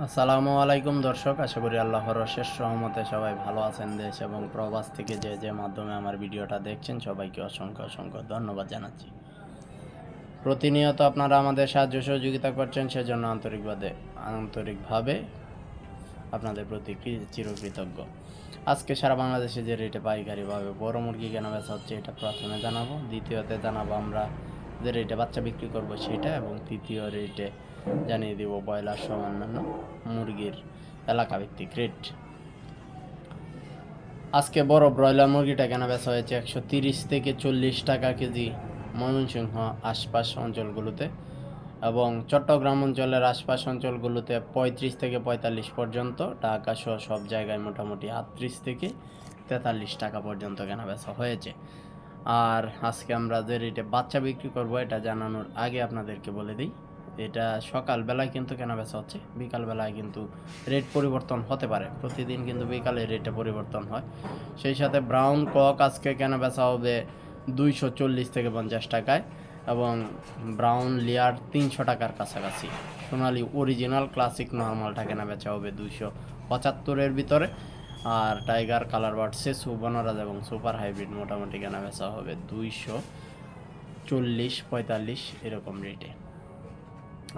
আসসালামু আলাইকুম দর্শক, আশা করি আল্লাহর শেষ সহমতে সবাই ভালো আছেন দেশ এবং প্রবাস থেকে যে যে মাধ্যমে আমার ভিডিওটা দেখছেন, সবাইকে অসংখ্য অসংখ্য ধন্যবাদ জানাচ্ছি। প্রতিনিয়ত আপনারা আমাদের সাহায্য সহযোগিতা করছেন, সেজন্য আন্তরিকভাবে আন্তরিকভাবে আপনাদের প্রতি চিরকৃতজ্ঞ। আজকে সারা বাংলাদেশে যে রেটে পাইকারিভাবে বড় মুরগি কেনা বেচা হচ্ছে, এটা প্রথমে জানাব। দ্বিতীয়তে জানাব আমরা যে রেটে বাচ্চা বিক্রি করব, সেটা এবং তৃতীয় রেটে জানিয়ে দিব ব্রয়লার সহ অন্যান্য মুরগির এলাকা ভিত্তিক রেট। আজকে বড় ব্রয়লার মুরগিটা কেনা বেচা হয়েছে একশো তিরিশ থেকে চল্লিশ টাকা কেজি ময়মনসিংহ আশপাশ অঞ্চলগুলোতে এবং চট্টগ্রাম অঞ্চলের আশপাশ অঞ্চলগুলোতে পঁয়ত্রিশ থেকে পঁয়তাল্লিশ পর্যন্ত ঢাকা সহ সব জায়গায় মোটামুটি আটত্রিশ থেকে তেতাল্লিশ টাকা পর্যন্ত কেনা বেচা হয়েছে। আর আজকে আমরা যে রেটে বাচ্চা বিক্রি করব এটা জানানোর আগে আপনাদেরকে বলে দিই এটা সকালবেলায় কিন্তু কেনা বেচা হচ্ছে, বিকালবেলায় কিন্তু রেট পরিবর্তন হতে পারে। প্রতিদিন কিন্তু বিকালে রেটে পরিবর্তন হয়। সেই সাথে ব্রাউন কক আজকে কেনা বেচা হবে দুইশো চল্লিশ থেকে পঞ্চাশ টাকায় এবং ব্রাউন লেয়ার তিনশো টাকার কাছাকাছি। সোনালি অরিজিনাল ক্লাসিক নর্মালটা কেনা বেচা হবে দুইশো পঁচাত্তরের ভিতরে। আর টাইগার কালার বার্ড সেসু বনরাজ এবং সুপার হাইব্রিড মোটামুটি কেনা বেচা হবে দুইশো চল্লিশ পঁয়তাল্লিশ এরকম রেটে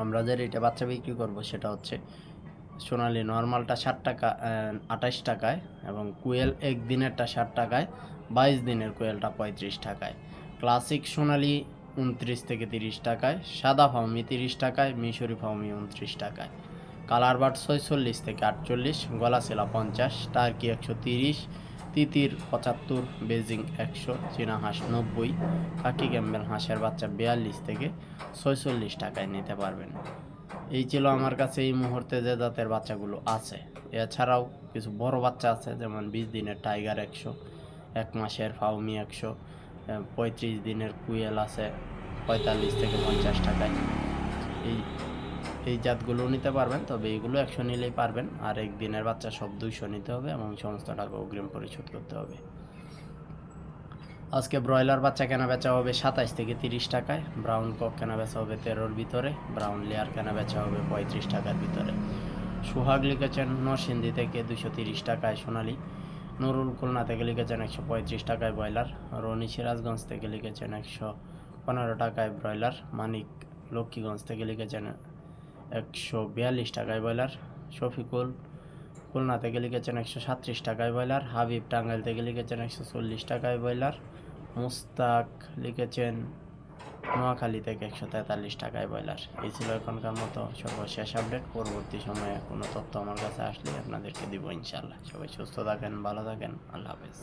আমরা যে রেটে বাচ্চা বিক্রি করব সেটা হচ্ছে সোনালি নর্মালটা ষাট টাকা আঠাশ টাকায় এবং কুয়েল এক দিনেরটা ষাট টাকায়, বাইশ দিনের কুয়েলটা পঁয়ত্রিশ টাকায়। ক্লাসিক সোনালি উনত্রিশ থেকে তিরিশ টাকায়, সাদা ফাউমি তিরিশ টাকায়, মিশরি ফাউমি উনত্রিশ টাকায়। কালার বাট ছয়চল্লিশ থেকে আটচল্লিশ, গলাশিলা পঞ্চাশ, টার্কি একশো তিরিশ তিতির পঁচাত্তর, বেজিং একশো, চীনা হাঁস নব্বই খাকি ক্যাম্বেল হাঁসের বাচ্চা বিয়াল্লিশ থেকে ছয়চল্লিশ টাকায় নিতে পারবেন। এই ছিল আমার কাছে এই মুহূর্তে যে জাতের বাচ্চাগুলো আছে। এছাড়াও কিছু বড় বাচ্চা আছে, যেমন বিশ দিনের টাইগার একশো, এক মাসের ফাউমি একশো পঁয়ত্রিশ দিনের কুয়েল আছে, পঁয়তাল্লিশ থেকে পঞ্চাশ টাকায়। এই এই জাতগুলো নিতে পারবেন, তবে এগুলো একশো নিলেই পারবেন। আর একদিনের বাচ্চা সব দুইশো নিতে হবে এবং সমস্ত টাকা অগ্রিম পরিশোধ করতে হবে। আজকে ব্রয়লার বাচ্চা কেনা বেচা হবে সাতাইশ থেকে তিরিশ টাকায়, ব্রাউন কক কেনা বেচা হবে তেরোর ভিতরে, ব্রাউন লেয়ার কেনা বেচা হবে পঁয়ত্রিশ টাকার ভিতরে। সুহাগ লিখেছেন, নরসিংদী থেকে দুশো তিরিশ টাকায় সোনালি, নুরুল খুলনা থেকে লিখেছেন একশো পঁয়ত্রিশ টাকায় ব্রয়লার, রনি সিরাজগঞ্জ থেকে লিখেছেন একশো পনেরো টাকায় ব্রয়লার, মানিক লক্ষ্মীগঞ্জ থেকে লিখেছেন একশো বিয়াল্লিশ টাকায় ব্রয়লার, শফিকুল খুলনা থেকে লিখেছেন একশো সাতত্রিশ টাকায় ব্রয়লার, হাবিব টাঙ্গাইল থেকে লিখেছেন একশো চল্লিশ টাকায় ব্রয়লার, মুস্তাক লিখেছেন নোয়াখালী থেকে একশো তেতাল্লিশ টাকায় ব্রয়লার। এই ছিল এখনকার মতো সর্বশেষ আপডেট। পরবর্তী সময়ে কোনো তথ্য আমার কাছে আসলে আপনাদেরকে দিব ইনশাল্লাহ সবাই সুস্থ থাকেন, ভালো থাকেন, আল্লাহ হাফেজ।